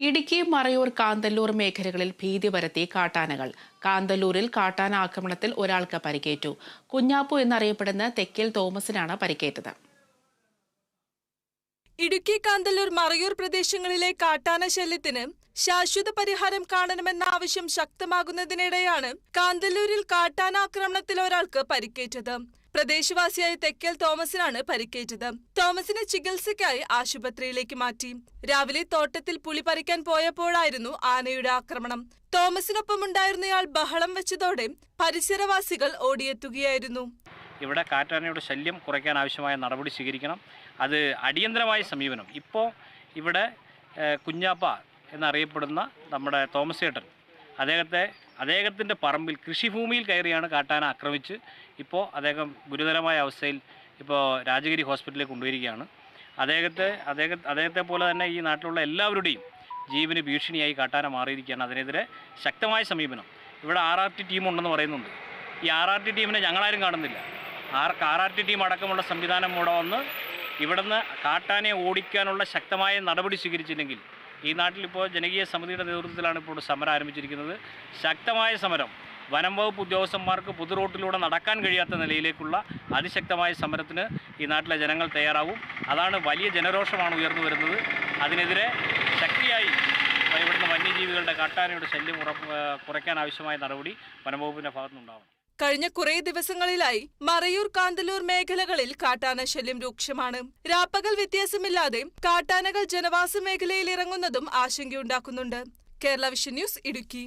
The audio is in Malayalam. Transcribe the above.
ഇടുക്കി മറയൂർ കാന്തല്ലൂർ മേഖലകളിൽ ഭീതി പരത്തി കാട്ടാനകൾ. കാന്തല്ലൂരിൽ കാട്ടാന ആക്രമണത്തിൽ ഒരാൾക്ക് പരിക്കേറ്റു. കുഞ്ഞാപ്പു എന്നറിയപ്പെടുന്ന തെക്കിൽ തോമസിനാണ് പരിക്കേറ്റത്. ഇടുക്കി കാന്തല്ലൂർ മറയൂർ പ്രദേശങ്ങളിലെ കാട്ടാന ശല്യത്തിന് ശാശ്വത പരിഹാരം കാണണമെന്ന ആവശ്യം ശക്തമാകുന്നതിനിടെയാണ് കാന്തല്ലൂരിൽ കാട്ടാനാക്രമണത്തിൽ ഒരാൾക്ക് പരിക്കേറ്റത്. പ്രദേശവാസിയായ തെക്കൽ തോമസിനാണ് പരിക്കേറ്റത്. തോമസിനെ ചികിത്സയ്ക്കായി ആശുപത്രിയിലേക്ക് മാറ്റി. രാവിലെ തോട്ടത്തിൽ പുളി പറിക്കാൻ പോയപ്പോഴായിരുന്നു ആനയുടെ ആക്രമണം. തോമസിനൊപ്പമുണ്ടായിരുന്നയാൾ ബഹളം വെച്ചതോടെ പരിസരവാസികൾ ഓടിയെത്തുകയായിരുന്നു. ഇവിടെ കാറ്റാനയുടെ ശല്യം കുറയ്ക്കാൻ ആവശ്യമായ നടപടി സ്വീകരിക്കണം. അത് അടിയന്തരമായ സമീപനം. ഇപ്പോൾ ഇവിടെ കുഞ്ഞാപ്പ എന്നറിയപ്പെടുന്ന നമ്മുടെ തോമസ് ചേട്ടൻ അദ്ദേഹത്തെ അദ്ദേഹത്തിന്റെ പറമ്പിൽ കൃഷിഭൂമിയിൽ കയറിയാണ് കാട്ടാന ആക്രമിച്ച് ഇപ്പോൾ അദ്ദേഹം ഗുരുതരമായ അവസ്ഥയിൽ ഇപ്പോൾ രാജഗിരി ഹോസ്പിറ്റലിൽ കൊണ്ടുവരികയാണ്. അദ്ദേഹത്തെ അദ്ദേഹം അദ്ദേഹത്തെ പോലെ തന്നെ ഈ നാട്ടിലുള്ള എല്ലാവരുടെയും ജീവന് ഭീഷണിയായി കാട്ടാന മാറിയിരിക്കുകയാണ്. അതിനെതിരെ ശക്തമായ സമീപനം. ഇവിടെ ആർ ആർ ടി ടീം ഉണ്ടെന്ന് പറയുന്നുണ്ട്. ഈ ആർ ആർ ടി ടീമിനെ ഞങ്ങളാരും കാണുന്നില്ല. R R R T team അടക്കമുള്ള സംവിധാനം ഇവിടെ വന്ന് ഇവിടുന്ന് കാട്ടാനെ ഓടിക്കാനുള്ള ശക്തമായ നടപടി സ്വീകരിച്ചില്ലെങ്കിൽ ഈ നാട്ടിലിപ്പോൾ ജനകീയ സമിതിയുടെ നേതൃത്വത്തിലാണ് ഇപ്പോൾ സമരം ആരംഭിച്ചിരിക്കുന്നത്. ശക്തമായ സമരം വനം വകുപ്പ് ഉദ്യോഗസ്ഥന്മാർക്ക് പൊതു റോട്ടിലൂടെ നടക്കാൻ കഴിയാത്ത നിലയിലേക്കുള്ള അതിശക്തമായ സമരത്തിന് ഈ നാട്ടിലെ ജനങ്ങൾ തയ്യാറാവും. അതാണ് വലിയ ജനരോഷമാണ് ഉയർന്നു വരുന്നത്. അതിനെതിരെ ശക്തിയായി ഇവിടുന്ന് വന്യജീവികളുടെ കാട്ടാനയുടെ ശല്യം ഉറപ്പ് കുറയ്ക്കാൻ ആവശ്യമായ നടപടി വനംവകുപ്പിന്റെ ഭാഗത്തുനിന്നുണ്ടാവണം. കഴിഞ്ഞ കുറേ ദിവസങ്ങളിലായി മറയൂർ കാന്തല്ലൂർ മേഖലകളിൽ കാട്ടാന ശല്യം രൂക്ഷമാണ്. രാപ്പകൽ വ്യത്യാസമില്ലാതെ കാട്ടാനകൾ ജനവാസ മേഖലയിൽ ഇറങ്ങുന്നതും ആശങ്കയുണ്ടാക്കുന്നുണ്ട്. Kerala vision news Idukki.